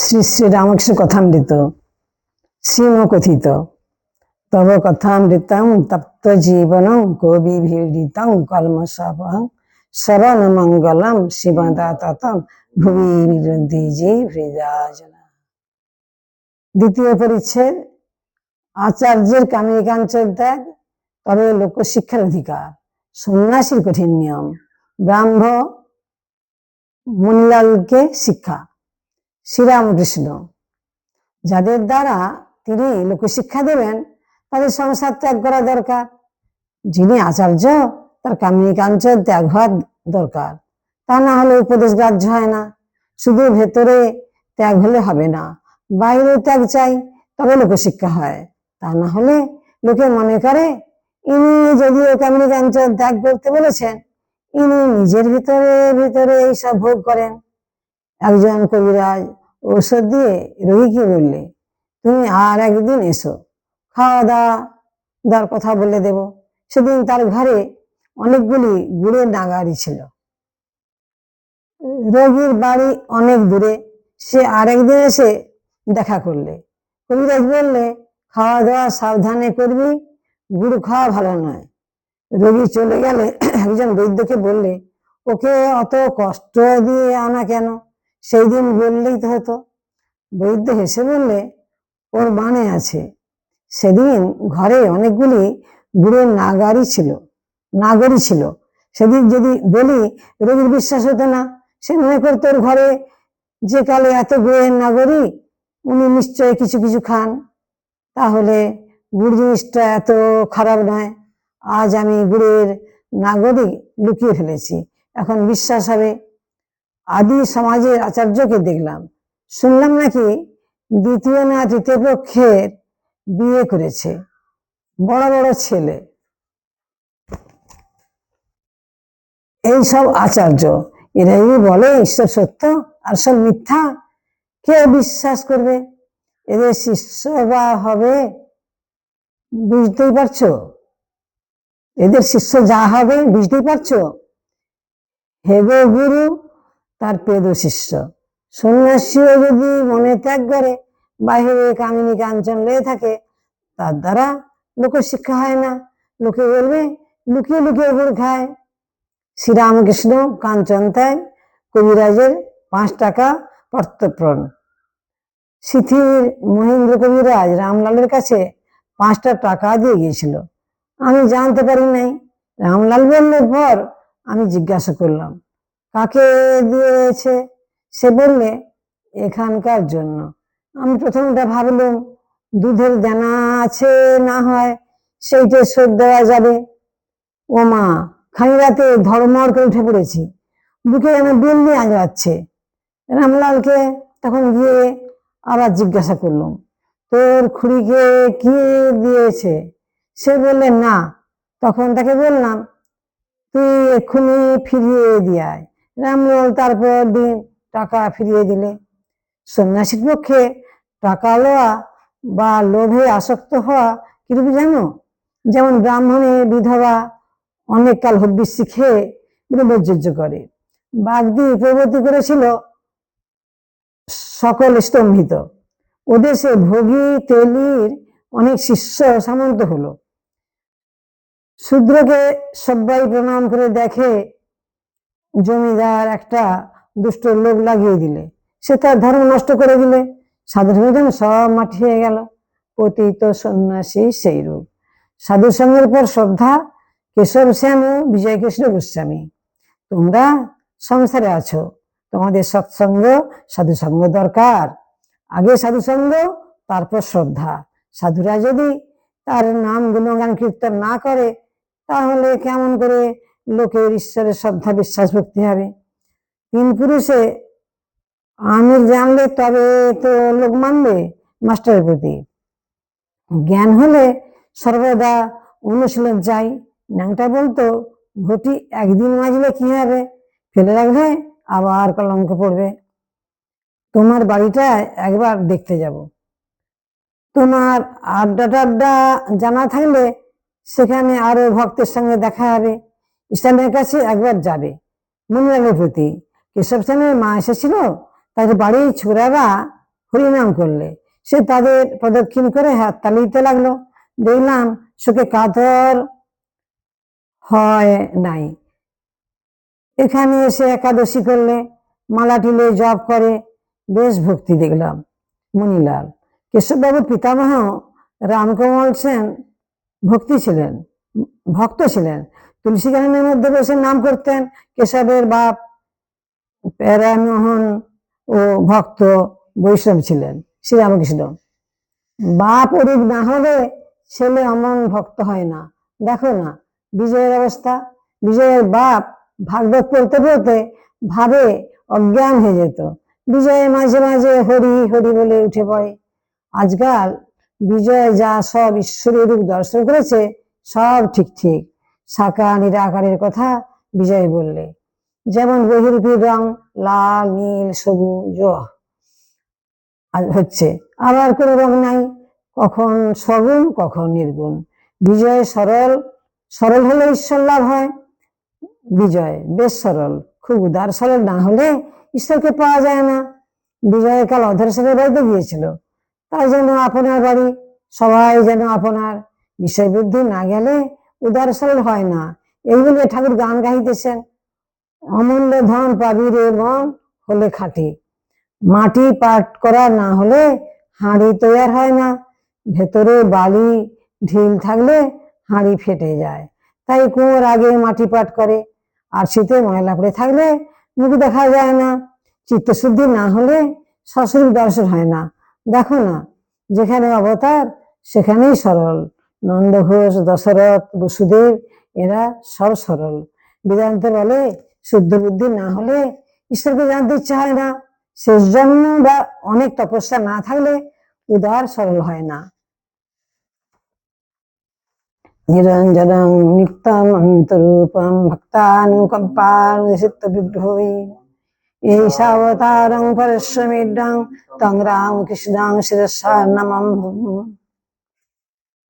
শ্রী শ্রী রামকৃষ্ণ কথামৃত শ্রীম কথিত তব কথামৃতম তপ্ত জীবনম কবি ভিড়িতম কলমশাপহং শরণ মঙ্গলম শিবদাতম ভুবি দ্বিতীয় পরিচ্ছেদ, আচার্যের কামিকাঞ্চল ত্যাগ, তবে লোকশিক্ষার অধিকার, সন্ন্যাসীর কঠিন নিয়ম, ব্রাহ্ম মুনিলালকে শিক্ষা। শ্রীরামকৃষ্ণ। যাদের দ্বারা তিনি লোকশিক্ষা দেবেন, তাদের সংসার ত্যাগ করা দরকার। যিনি আচার্য, তার কামিনী কাঞ্চন ত্যাগ হওয়ার দরকার। তা না হলে উপদেশ গ্রাহ্য হয় না। শুধু ভেতরে ত্যাগ হলে হবে না, বাইরে ত্যাগ চাই, তবে লোকশিক্ষা হয়। তা না হলে লোকে মনে করে, ইনি যদিও কামিনী কাঞ্চন ত্যাগ করতে বলেছেন, ইনি নিজের ভিতরে ভিতরে এইসব ভোগ করেন। একজন কবিরাজ ঔষধ দিয়ে রোগীকে বললে, তুমি আর একদিন এসো, খাওয়া দাওয়া দেওয়ার কথা বলে দেব। সেদিন তার ঘরে অনেকগুলি গুড়ের নাগারি ছিল। রোগীর বাড়ি অনেক দূরে, সে আরেকদিন এসে দেখা করলে। কবিরাজ বললে, খাওয়া দাওয়া সাবধানে করবি, গুড় খাওয়া ভালো নয়। রোগী চলে গেলে একজন বৈদ্যকে বললে, ওকে অত কষ্ট দিয়ে আনা কেন? সেই দিন বললেই তো হতো। বৈদ্য হেসে বললে, ওর মানে আছে। সেদিন ঘরে অনেকগুলি গুড়ের নাগারি ছিল, নাগরি ছিল। সেদিন যদি বলি, রোগীর বিশ্বাস হতো না। সে মনে করতো ওর ঘরে যে কালে এত গুড়ের নাগরি, উনি নিশ্চয় কিছু কিছু খান। তাহলে গুড় জিনিসটা এত খারাপ নয়। আজ আমি গুড়ের নাগরিক লুকিয়ে ফেলেছি। এখন বিশ্বাস হবে আদি সমাজের আচার্যকে দেখলাম। শুনলাম নাকি দ্বিতীয় না তৃতীয় পক্ষের বিয়ে করেছে। বড় বড় ছেলে। এই সব আচার্য, এরাই বলে ঈশ্বর সত্য আর সব মিথ্যা, কে বিশ্বাস করবে? এদের শিষ্য বা হবে? বুঝতেই পারছ? এদের শিষ্য যা হবে বুঝতেই পারছ? হেগো গুরু তার পেদ শিষ্য। সন্ন্যাসীও যদি মনে ত্যাগ করে, বাহিরে কামিনী কাঞ্চন লয়ে থাকে, তার দ্বারা লোকের শিক্ষা হয় না। লোকে বলবে, লুকিয়ে লুকিয়ে গুড় খায়। শ্রীরামকৃষ্ণ কাঞ্চন ত্যাগ কবিরাজের পাঁচ টাকা পর্তপ্রণ সিথির মহেন্দ্র কবিরাজ রামলালের কাছে পাঁচটা টাকা দিয়ে গিয়েছিল। আমি জানতে পারি নাই। রামলাল বললে পর আমি জিজ্ঞাসা করলাম। কাকে দিয়েছে? সে বললে, এখানকার জন্য। আমি প্রথমটা ভাবলাম, দুধের দানা আছে না হয় সেইটা শোধ দেওয়া যাবে? ও মা খানি রাতে ধর্মর করে উঠে পড়েছি। বুকে যেন বিল্লি আজরাচ্ছে রামলালকে তখন গিয়ে আবার জিজ্ঞাসা করলাম, তোর খুড়িকে কি দিয়েছে? সে বললে, না। তখন তাকে বললাম, তুই এক্ষুনি ফিরিয়ে দিয়ে আয়। রামলাল তারপর দিন টাকা ফিরিয়ে দিলে। সন্ন্যাসীর পক্ষে টাকা লওয়া বা লোভে আসক্ত হওয়া কিরূপ জানো? যেমন ব্রাহ্মণে বিধবা অনেক কাল হব্বিষ্যি খেয়ে ব্রহ্মচর্য করে। বাগদি প্রগতি করেছিল সকল স্তম্ভিত। ওদেশে ভোগী তেলির অনেক শিষ্য সামন্ত হলো। শূদ্রকে সবাই প্রণাম করে দেখে জমিদার একটা দুষ্ট লোক লাগিয়ে দিলে। সে তার ধর্ম নষ্ট করে দিলে। সাধুর সব মাটি হয়ে গেল। পতিত সন্ন্যাসী সেই রূপ সাধু সঙ্গের পর শ্রদ্ধা, কেশব শ্যাম ও বিজয় কৃষ্ণ গোস্বামী। তোমরা সংসারে আছো। তোমাদের সৎসঙ্গ সাধু সঙ্গ দরকার। আগে সাধু সঙ্গ তারপর শ্রদ্ধা। সাধুরা যদি তার নাম গুণগান কীর্তন না করে, তাহলে কেমন করে লোকের ঈশ্বরের শ্রদ্ধা, বিশ্বাস, ভক্তি হবে। তিন পুরুষে আমির জানলে তবে তো লোক মানবে মাস্টারের প্রতি। জ্ঞান হলে সর্বদা অনুশীলন চাই। ন্যাংটা বলতো, ঘটি একদিন মাজলে কি হবে? ফেলে রাখবে, আবার কলঙ্ক পড়বে। তোমার বাড়িটা একবার দেখতে যাব। তোমার আড্ডা টাড্ডা জানা থাকলে সেখানে আরও ভক্তের সঙ্গে দেখা হবে। ইসলামের কাছে একবার যাবে। মনিলালের প্রতি, কেশব সেনের মা এসেছিল তাদের বাড়ির ছোড়ারা হরিনাম করলে। সে তাদের প্রদক্ষিণ করে হাত তালিতে লাগল। দেখলাম শোকে কাতর হয় নাই। এখানে এসে একাদশী করলে মালা টিলে জপ করে বেশ ভক্তি দেখলাম মণিলাল কেশববাবুর পিতামহ রামকমল সেন ভক্তি ছিলেন, ভক্ত ছিলেন। তুলসী গানের মধ্যে বসে নাম করতেন। কেশবের বাপ, প্যারামোহন ও ভক্ত বৈষ্ণব ছিলেন। শ্রীরামকৃষ্ণ বাপ অরূপ না হলে ছেলে অমন ভক্ত হয় না। দেখো না, বিজয়ের অবস্থা। বিজয়ের বাপ ভাগবত পড়তে পড়তে ভাবে অজ্ঞান হয়ে যেত। বিজয় মাঝে মাঝে হরি হরি বলে উঠে পড়ে। আজকাল বিজয় যা সব ঈশ্বরের রূপ দর্শন করেছে, সব ঠিক ঠিক। সাকার নিরাকারের কথা বিজয় বললে। যেমন বহির্ভূত রং লাল, নীল, সবুজ হচ্ছে, আবার কোনো রং নাই, কখন সগুণ, কখন নির্গুণ। বিজয় সরল সরল হলে ঈশ্বর লাভ হয়। বিজয় বেশ সরল, খুব উদার, সরল না হলে ঈশ্বরকে পাওয়া যায় না। বিজয় কাল অধর্ষণের বাড়িতে গিয়েছিল। তাই যেন আপনার বাড়ি, সবাই যেন আপনার বিষয় বুদ্ধি না গেলে উদার হয় না। এই বলে ঠাকুর গান গাইতেছেন। অমূল্য ধন পাবি রে মন হলে খাঁটি। মাটি পাট করা না হলে হাঁড়ি তৈয়ার হয় না। ভেতরে বালি, ঢিল থাকলে হাঁড়ি ফেটে যায়। তাই কুয়োর আগে মাটি পাট করে। আর শীতে ময়লা পড়ে থাকলে মুখ দেখা যায় না। চিত্তশুদ্ধি না হলে সশরীর দর্শন হয় না। দেখো না, যেখানে অবতার, সেখানেই সরল। নন্দ ঘোষ, দশরথ, বসুদেব, এরা সব সরল। বেদান্ত বলে, শুদ্ধ বুদ্ধি না হলে ঈশ্বরকে জানতে ইচ্ছা হয় না। শেষ জন্ম বা অনেক তপস্যা না থাকলে উদার সরল হয় না। নিরঞ্জনং বিগ্রহী পরশ্বমিডং তং রাম কৃষ্ণং শিরসা নমম